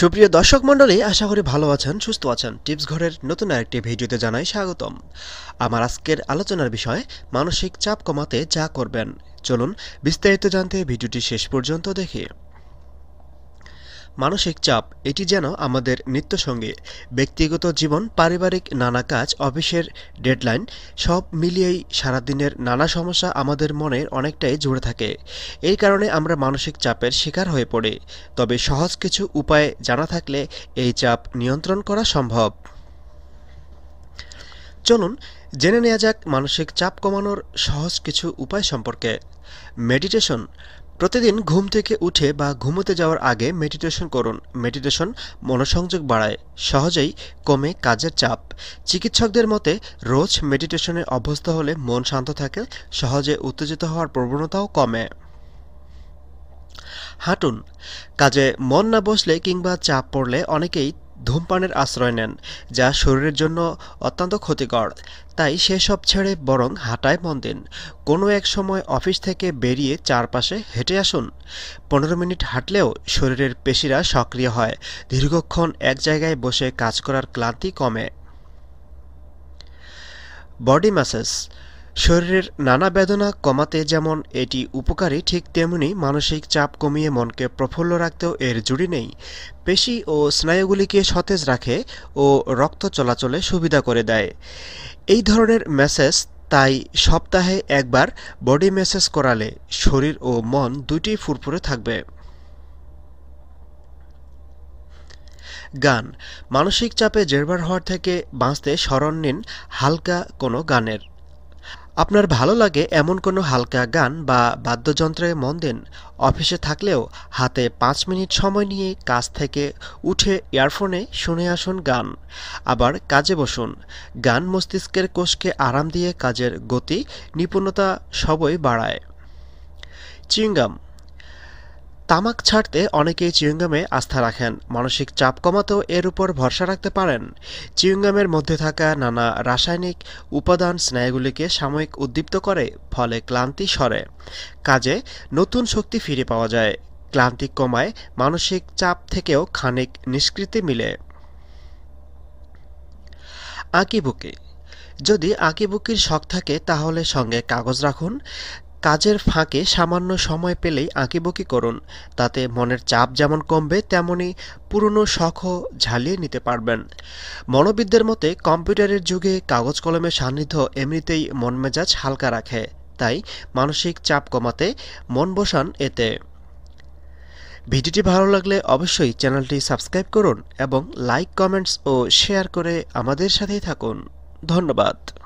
সুপ্রিয় দর্শক মণ্ডলী, আশা করি ভালো আছেন, সুস্থ আছেন। টিপস ঘরের নতুন আরেকটি ভিডিওতে জানাই স্বাগতম। আমার আজকের আলোচনার বিষয়, মানসিক চাপ কমাতে যা করবেন। চলুন বিস্তারিত জানতে ভিডিওটি শেষ পর্যন্ত দেখি। মানসিক চাপ, এটি যেন আমাদের নিত্যসঙ্গী, ব্যক্তিগত জীবন, পারিবারিক নানা কাজ, অফিসের ডেডলাইন, সব মিলিয়েই সারাদিনের নানা সমস্যা আমাদের মনের অনেকটাই জুড়ে থাকে। এই কারণে আমরা মানসিক চাপের শিকার হয়ে পড়ি। তবে সহজ কিছু উপায় জানা থাকলে এই চাপ নিয়ন্ত্রণ করা সম্ভব। চলুন, জেনে নেওয়া যাক মানসিক চাপ কমানোর সহজ কিছু উপায় সম্পর্কে। মেডিটেশন প্রতিদিন ঘুম থেকে উঠে বা ঘুমোতে যাওয়ার আগে মেডিটেশন করুন। মেডিটেশন মনোসংযোগ বাড়ায়, সহজেই কমে কাজের চাপ। চিকিৎসকদের মতে, রোজ মেডিটেশনে অভ্যস্ত হলে মন শান্ত থাকে, সহজে উত্তেজিত হওয়ার প্রবণতাও কমে। হাঁটুন। কাজে মন না বসলে কিংবা চাপ পড়লে অনেকেই ধূমপানের আশ্রয় নেন, যা শরীরের জন্য অত্যন্ত ক্ষতিকর। তাই সেসব ছেড়ে বরং হাঁটায় মন দিন। কোনো এক সময় অফিস থেকে বেরিয়ে চারপাশে হেঁটে আসুন। পনেরো মিনিট হাঁটলেও শরীরের পেশিরা সক্রিয় হয়। দীর্ঘক্ষণ এক জায়গায় বসে কাজ করার ক্লান্তি কমে। বডি ম্যাসেজ শরীরের নানা বেদনা কমাতে যেমন এটি উপকারী, ঠিক তেমনি মানসিক চাপ কমিয়ে মনকে প্রফুল্ল রাখতেও এর জুড়ি নেই। পেশি ও স্নায়ুগুলিকে সতেজ রাখে ও রক্ত চলাচলে সুবিধা করে দেয়। এই ধরনের ম্যাসেজ তাই সপ্তাহে একবার বডি ম্যাসেজ করালে শরীর ও মন দুটি ফুরফুরে থাকবে। গান। মানসিক চাপে জেরবার হওয়ার থেকে বাঁচতে স্মরণ নিন হালকা কোনো গানের। আপনার ভালো লাগে এমন কোনো হালকা গান বা বাদ্যযন্ত্রে মন দিন? অফিসে থাকলেও হাতে পাঁচ মিনিট সময় নিয়ে কাজ থেকে উঠে ইয়ারফোনে শুনে আসুন গান। আবার কাজে বসুন। গান মস্তিষ্কের কোষকে আরাম দিয়ে কাজের গতি, নিপুণতা সবই বাড়ায়। চিংগাম তামাক ছাড়তে অনেকেই চিউঙ্গামে আস্থা রাখেন। মানসিক চাপ কমাতেও এর উপর ভরসা রাখতে পারেন। চিউঙ্গামের মধ্যে থাকা নানা রাসায়নিক উপাদান স্নায়ুগুলিকে সাময়িক উদ্দীপ্ত করে, ফলে ক্লান্তি সরে। কাজে নতুন শক্তি ফিরে পাওয়া যায়। ক্লান্তি কমায় মানসিক চাপ থেকেও খানিক নিষ্কৃতি মিলে। আঁকিবুকি। যদি আঁকিবুকির শখ থাকে, তাহলে সঙ্গে কাগজ রাখুন। কাজের ফাঁকে সামান্য সময় পেলেই আঁকিবুকি করুন। তাতে মনের চাপ যেমন কমবে, তেমনি পুরনো শখও ঝালিয়ে নিতে পারবেন। মনোবিদদের মতে, কম্পিউটারের যুগে কাগজ কলমের সান্নিধ্য এমনিতেই মন মেজাজ হালকা রাখে। তাই মানসিক চাপ কমাতে মন বসান এতে। ভিডিওটি ভালো লাগলে অবশ্যই চ্যানেলটি সাবস্ক্রাইব করুন এবং লাইক, কমেন্টস ও শেয়ার করে আমাদের সাথেই থাকুন। ধন্যবাদ।